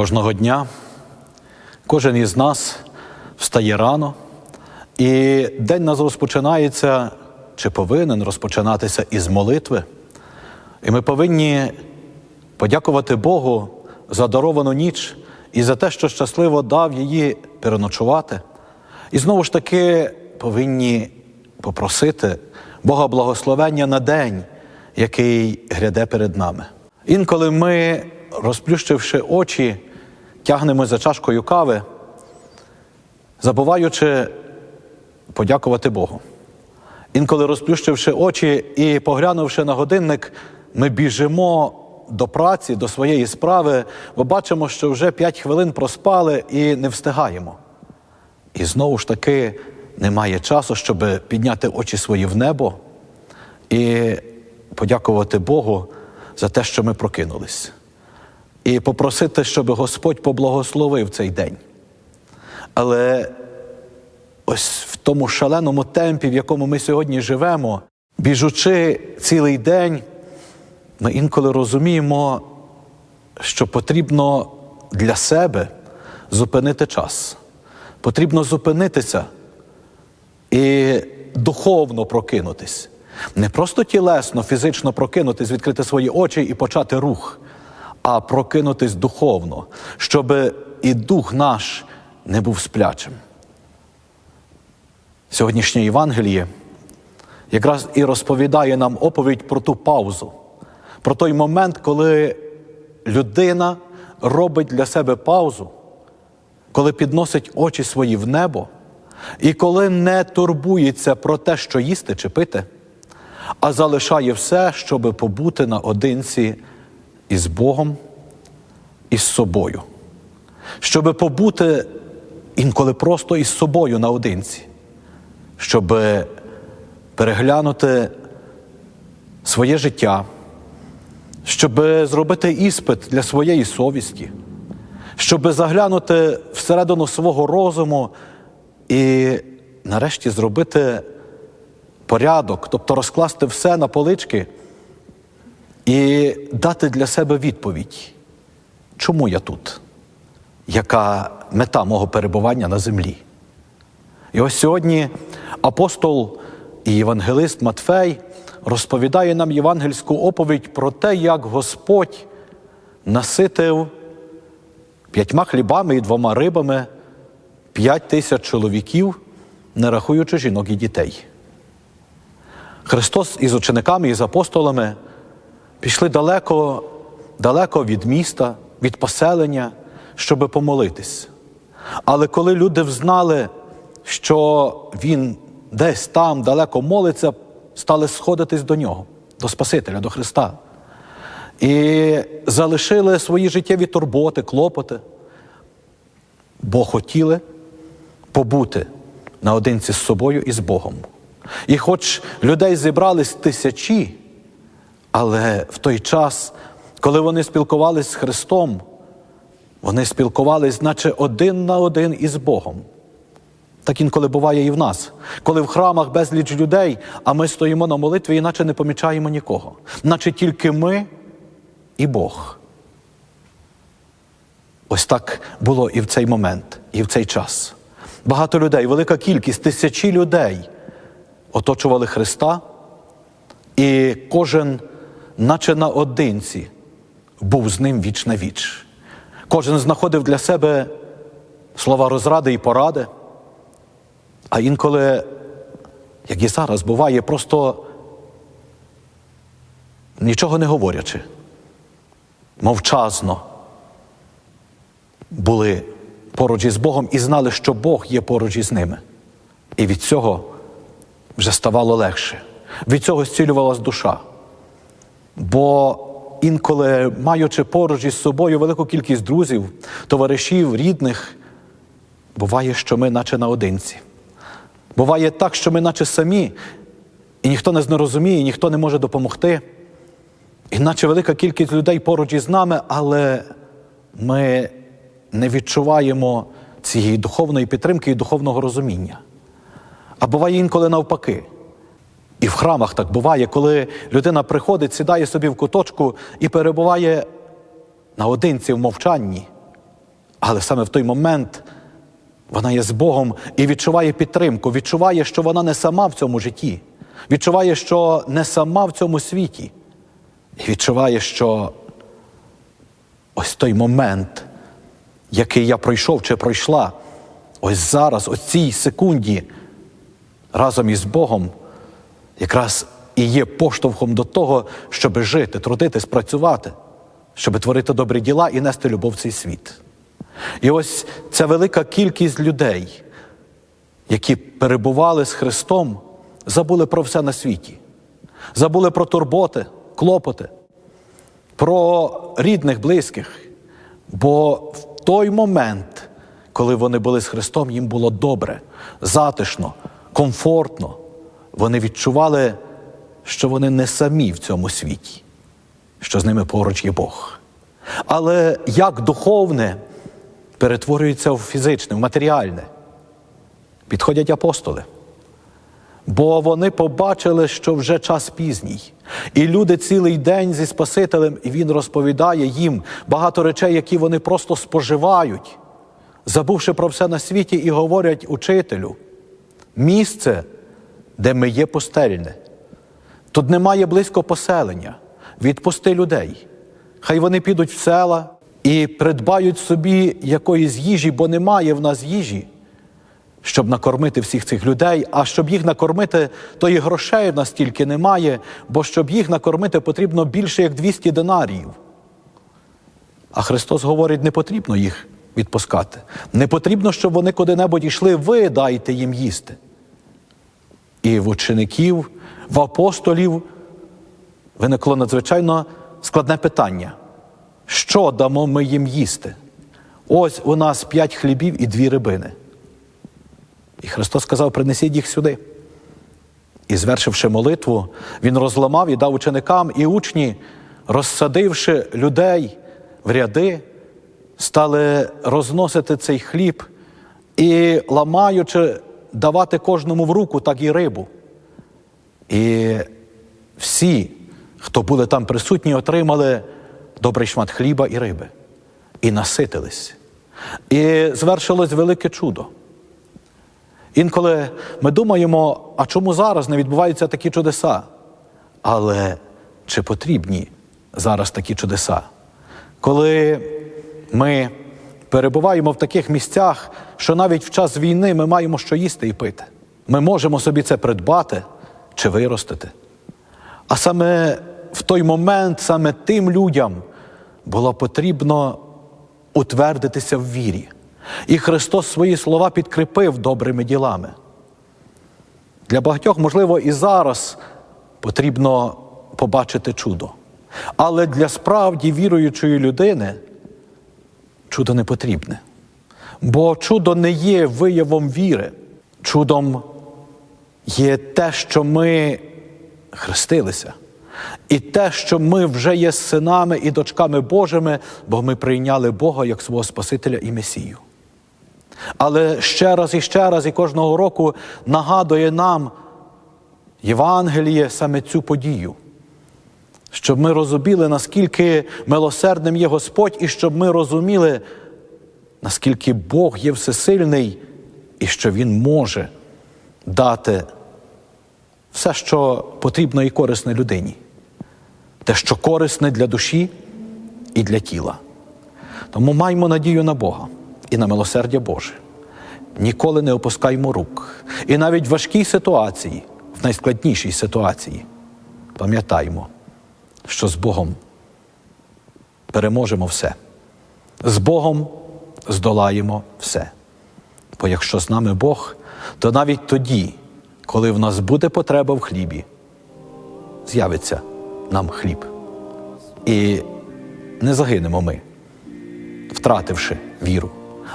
Кожного дня кожен із нас встає рано, і день нас розпочинається чи повинен розпочинатися із молитви. І ми повинні подякувати Богу за даровану ніч і за те, що щасливо дав її переночувати. І знову ж таки повинні попросити Бога благословення на день, який гряде перед нами. Інколи ми, розплющивши очі, тягнемо за чашкою кави, забуваючи подякувати Богу. Інколи розплющивши очі і поглянувши на годинник, ми біжимо до праці, до своєї справи, бо бачимо, що вже п'ять хвилин проспали і не встигаємо. І знову ж таки немає часу, щоб підняти очі свої в небо і подякувати Богу за те, що ми прокинулись, і попросити, щоб Господь поблагословив цей день. Але ось в тому шаленому темпі, в якому ми сьогодні живемо, біжучи цілий день, ми інколи розуміємо, що потрібно для себе зупинити час. Потрібно зупинитися і духовно прокинутись. Не просто тілесно, фізично прокинутись, відкрити свої очі і почати рух, а прокинутись духовно, щоб і дух наш не був сплячим. Сьогоднішнє Євангеліє якраз і розповідає нам оповідь про ту паузу, про той момент, коли людина робить для себе паузу, коли підносить очі свої в небо, і коли не турбується про те, що їсти чи пити, а залишає все, щоб побути наодинці із Богом і з собою, щоб побути інколи просто із собою наодинці, щоб переглянути своє життя, щоб зробити іспит для своєї совісті, щоб заглянути всередину свого розуму і нарешті зробити порядок, тобто розкласти все на полички і дати для себе відповідь, чому я тут? Яка мета мого перебування на землі? І ось сьогодні апостол і євангелист Матфей розповідає нам євангельську оповідь про те, як Господь наситив п'ятьма хлібами і двома рибами п'ять тисяч чоловіків, не рахуючи жінок і дітей. Христос із учениками і з апостолами пішли далеко, далеко від міста, від поселення, щоби помолитись. Але коли люди взнали, що Він десь там далеко молиться, стали сходитись до нього, до Спасителя, до Христа. І залишили свої життєві турботи, клопоти, бо хотіли побути наодинці з собою і з Богом. І хоч людей зібрались тисячі, але в той час, коли вони спілкувалися з Христом, вони спілкувались, наче один на один із Богом. Так інколи буває і в нас, коли в храмах безліч людей, а ми стоїмо на молитві, і наче не помічаємо нікого, наче тільки ми і Бог. Ось так було і в цей момент, і в цей час. Багато людей, велика кількість, тисячі людей оточували Христа, і кожен, наче наодинці, був з ним віч на віч. Кожен знаходив для себе слова розради і поради. А інколи, як і зараз, буває, просто нічого не говорячи, мовчазно були поруч із Богом і знали, що Бог є поруч із ними. І від цього вже ставало легше. Від цього зцілювалась душа. Бо інколи, маючи поруч із собою велику кількість друзів, товаришів, рідних, буває, що ми, наче наодинці. Буває так, що ми, наче самі, і ніхто не розуміє, ніхто не може допомогти. І наче велика кількість людей поруч із нами, але ми не відчуваємо цієї духовної підтримки і духовного розуміння. А буває інколи навпаки. І в храмах так буває, коли людина приходить, сідає собі в куточку і перебуває наодинці в мовчанні, Але саме в той момент вона є з Богом і відчуває підтримку, відчуває, що вона не сама в цьому житті, відчуває, що не сама в цьому світі, і відчуває, що ось той момент, який я пройшов чи пройшла, ось зараз, ось цій секунді, разом із Богом, якраз і є поштовхом до того, щоб жити, трудитись, працювати, щоб творити добрі діла і нести любов в цей світ. І ось ця велика кількість людей, які перебували з Христом, забули про все на світі, забули про турботи, клопоти, про рідних, близьких. Бо в той момент, коли вони були з Христом, їм було добре, затишно, комфортно. Вони відчували, що вони не самі в цьому світі, що з ними поруч є Бог. Але як духовне перетворюється в фізичне, в матеріальне, підходять апостоли. Бо вони побачили, що вже час пізній, і люди цілий день зі Спасителем, і Він розповідає їм багато речей, які вони просто споживають, забувши про все на світі, і говорять учителю, місце, де ми є пустельне. Тут немає близько поселення. Відпусти людей. Хай вони підуть в села і придбають собі якоїсь їжі, бо немає в нас їжі, щоб накормити всіх цих людей. А щоб їх накормити, то і грошей в нас тільки немає, бо щоб їх накормити, потрібно більше як 200 динаріїв. А Христос говорить, не потрібно їх відпускати. Не потрібно, щоб вони куди-небудь йшли, ви дайте їм їсти. І в учеників, в апостолів виникло надзвичайно складне питання. Що дамо ми їм їсти? Ось у нас п'ять хлібів і дві рибини. І Христос сказав: принесіть їх сюди. І, звершивши молитву, Він розламав і дав ученикам, і учні, розсадивши людей в ряди, стали розносити цей хліб і, ламаючи, давати кожному в руку, так і рибу. І всі, хто були там присутні, отримали добрий шмат хліба і риби, і наситились. І звершилось велике чудо. Інколи ми думаємо, а чому зараз не відбуваються такі чудеса? Але чи потрібні зараз такі чудеса? Коли ми перебуваємо в таких місцях, що навіть в час війни ми маємо що їсти і пити. Ми можемо собі це придбати чи виростити. А саме в той момент, саме тим людям було потрібно утвердитися в вірі. І Христос свої слова підкріпив добрими ділами. Для багатьох, можливо, і зараз потрібно побачити чудо. Але для справді віруючої людини чудо не потрібне. Бо чудо не є виявом віри. Чудом є те, що ми хрестилися. І те, що ми вже є синами і дочками Божими, бо ми прийняли Бога як свого Спасителя і Месію. Але ще раз і ще раз, і кожного року нагадує нам Євангеліє саме цю подію, щоб ми розуміли, наскільки милосердним є Господь, і щоб ми розуміли, наскільки Бог є всесильний і що Він може дати все, що потрібно і корисне людині, те, що корисне для душі і для тіла. Тому маємо надію на Бога і на милосердя Боже. Ніколи не опускаймо рук. І навіть в важкій ситуації, в найскладнішій ситуації, пам'ятаймо, що з Богом переможемо все. З Богом здолаємо все. Бо якщо з нами Бог, то навіть тоді, коли в нас буде потреба в хлібі, з'явиться нам хліб. І не загинемо ми, втративши віру,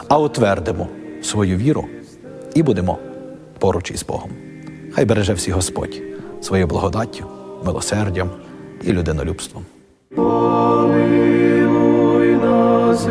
а утвердимо свою віру і будемо поруч із Богом. Хай береже всі Господь своєю благодаттю, милосердям і людинолюбством. Помилуй нас